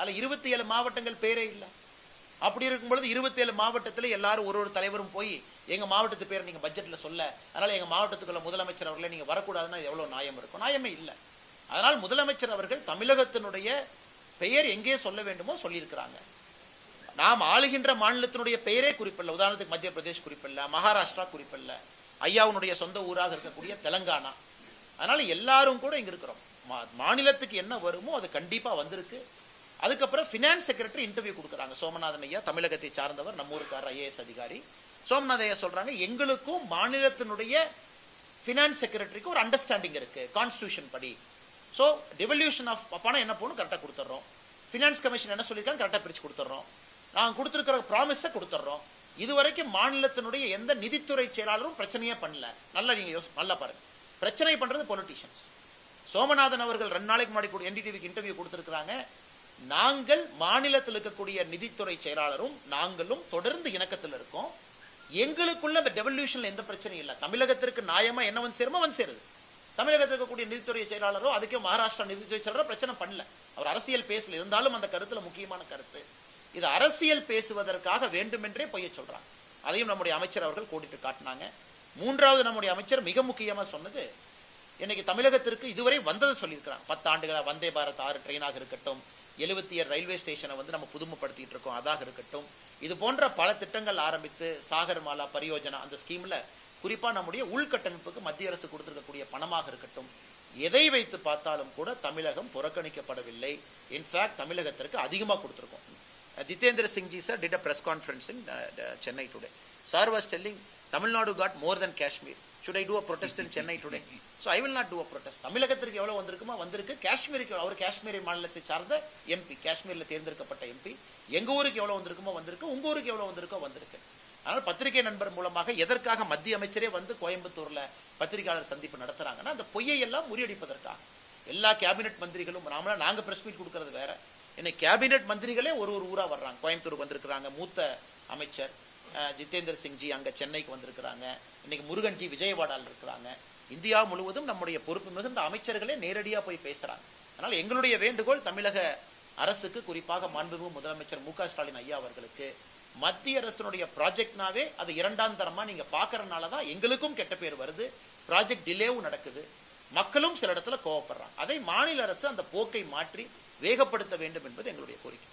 அதில் இருபத்தி ஏழு மாவட்டங்கள் பேரே இல்லை. அப்படி இருக்கும் பொழுது இருபத்தி ஏழு மாவட்டத்தில் எல்லாரும் ஒரு ஒரு தலைவரும் போய் எங்க மாவட்டத்து பேரை நீங்க பட்ஜெட்ல சொல்ல அதனால எங்க மாவட்டத்துக்குள்ள முதலமைச்சர் அவர்களை நீங்க வரக்கூடாதுன்னா எவ்வளவு நியாயம் இருக்கும்? நியாயமே இல்லை. அதனால் முதலமைச்சர் அவர்கள் தமிழகத்தினுடைய பெயர் எங்கே சொல்ல வேண்டுமோ சொல்லியிருக்கிறாங்க. நாம் ஆளுகின்ற மாநிலத்தினுடைய பெயரே குறிப்பில்ல உதாரணத்துக்கு மத்திய பிரதேஷ் குறிப்பில்லை மகாராஷ்டிரா குறிப்பில்ல ஐயாவுனுடைய சொந்த ஊராக இருக்கக்கூடிய தெலங்கானா. அதனால எல்லாரும் கூட இங்க இருக்கிறோம். மா- மாநிலத்துக்கு என்ன வருமோ அது கண்டிப்பா வந்திருக்கு. அதுக்கப்புறம் ஃபினான்ஸ் செக்ரட்டரி இன்டர்வியூ கொடுக்குறாங்க. சோமநாதன் ஐயா தமிழகத்தை சார்ந்தவர் நம்ம ஊருக்கார் ஐஏஎஸ் அதிகாரி. சோமநாதன் ஐயா சொல்றாங்க எங்களுக்கும் மாநிலத்தினுடைய ஃபினான்ஸ் செக்ரட்டரிக்கு ஒரு அண்டர்ஸ்டாண்டிங் இருக்கு கான்ஸ்டியூஷன் படி. ஸோ டெவல்யூஷன் ஆஃப் பணம் என்ன போகணும் கரெக்டாக கொடுத்துட்றோம் ஃபினான்ஸ் கமிஷன் என்ன சொல்லியிருக்காங்க கரெக்டாக பிரித்து கொடுத்துட்றோம் நாங்கள் கொடுத்துருக்கிற ப்ராமிஸை கொடுத்துட்றோம் இதுவரைக்கும் மாநிலத்தினுடைய எந்த நிதித்துறை செயலாளரும் பிரச்சனையே பண்ணல. நல்லா நீங்கள் யோசி நல்லா பாருங்க. பிரச்சனை பண்ணுறது பொலிட்டிஷியன்ஸ் சோமநாதன் அவர்கள் ரெண்டு நாளைக்கு முன்னாடி என்டிடிவிக்கு இன்டர்வியூ கொடுத்துருக்காங்க நாங்கள் மாநிலத்தில் இருக்கக்கூடிய நிதித்துறை செயலாளரும் நாங்களும் தொடர்ந்து இணக்கத்தில் இருக்கோம். எங்களுக்குள்ள டெவல்யூஷன்ல எந்த பிரச்சனையும் இல்லை. தமிழகத்திற்கு நியாயமா என்ன வந்து சேருமோ வந்து சேருது. தமிழகத்தில் இருக்கக்கூடிய நிதித்துறை செயலாளரோ அதுக்கே மகாராஷ்டிரா நிதித்துறை செயலாளரோ பிரச்சனை பண்ணல. அவர் அரசியல் பேசல இருந்தாலும் அந்த கருத்துல முக்கியமான கருத்து. இது அரசியல் பேசுவதற்காக வேண்டுமென்றே பொய்ய சொல்றாங்க. அதையும் நம்முடைய அமைச்சர் அவர்கள் கூட்டிட்டு காட்டினாங்க. மூன்றாவது நம்முடைய அமைச்சர் மிக முக்கியமா சொன்னது இன்னைக்கு தமிழகத்திற்கு இதுவரை வந்ததை சொல்லியிருக்கிறாங்க. பத்து ஆண்டுகளா வந்தே பாரத் ஆறு ட்ரெயினாக இருக்கட்டும். எழுபத்தி ஏழு ரயில்வே ஸ்டேஷனை வந்து நம்ம புதுமைப்படுத்திட்டு இருக்கோம். அதாக இருக்கட்டும். இது போன்ற பல திட்டங்கள் ஆரம்பித்து சாகர்மாலா பரியோஜனா அந்த ஸ்கீம்ல குறிப்பா நம்முடைய உள்கட்டமைப்புக்கு மத்திய அரசு கொடுத்திருக்கக்கூடிய பணமாக இருக்கட்டும். எதை வைத்து பார்த்தாலும் கூட தமிழகம் புறக்கணிக்கப்படவில்லை. இன்ஃபேக்ட் தமிழகத்திற்கு அதிகமா கொடுத்துருக்கோம். Jitendra Singhji sir did a press conference in Chennai today sir was telling Tamil Nadu got more than Kashmir should I do a protest in Chennai today so I will not do a protest தமிழகத்திற்கு எவ்வளோ வந்திருக்குமோ வந்திருக்கு. காஷ்மீருக்கு அவர் காஷ்மீர் மாநிலத்தை சார்ந்த MP காஷ்மீரில் தேர்ந்தெடுக்கப்பட்ட MP எங்கள் ஊருக்கு எவ்வளோ வந்திருக்குமோ வந்திருக்கு. உங்க ஊருக்கு எவ்வளோ வந்திருக்கோ வந்திருக்கு. அதனால் பத்திரிகை நண்பர் மூலமாக எதற்காக மத்திய அமைச்சரே வந்து கோயம்புத்தூரில் பத்திரிகையாளர் சந்திப்பு நடத்துறாங்கன்னா அந்த பொய்யை எல்லாம் முறியடிப்பதற்காக. எல்லா கேபினெட் மந்திரிகளும் நாமளாக நாங்க ப்ரெஸ் மீட் கொடுக்கறது வேற. என்னை கேபினெட் மந்திரிகளே ஒரு ஒரு ஊராக வர்றாங்க. கோயம்புத்தூருக்கு வந்திருக்கிறாங்க. மூத்த அமைச்சர் அஹ், ஜிதேந்திர சிங் ஜி சென்னைக்கு வந்திருக்கிறாங்க. இன்னைக்கு முருகன் ஜி விஜயவாடால இருக்கிறாங்க. இந்தியா முழுவதும் நம்முடைய பொறுப்பு மிகுந்த அமைச்சர்களே நேரடியாக போய் பேசுகிறாங்க அதனால் எங்களுடைய வேண்டுகோள் தமிழக அரசுக்கு குறிப்பாக மாண்புமிகு முதலமைச்சர் மு ஸ்டாலின் ஐயா அவர்களுக்கு மத்திய அரசினுடைய ப்ராஜெக்ட்னாவே அது இரண்டாம் தரமாக நீங்க பாக்குறதுனால தான் எங்களுக்கும் கெட்ட பேர் வருது. ப்ராஜெக்ட் டிலேவும் நடக்குது. மக்களும் சில இடத்துல கோவப்படுறாங்க. அதை மாநில அரசு அந்த போக்கை மாற்றி வேகப்படுத்த வேண்டும் என்பது எங்களுடைய கோரிக்கை.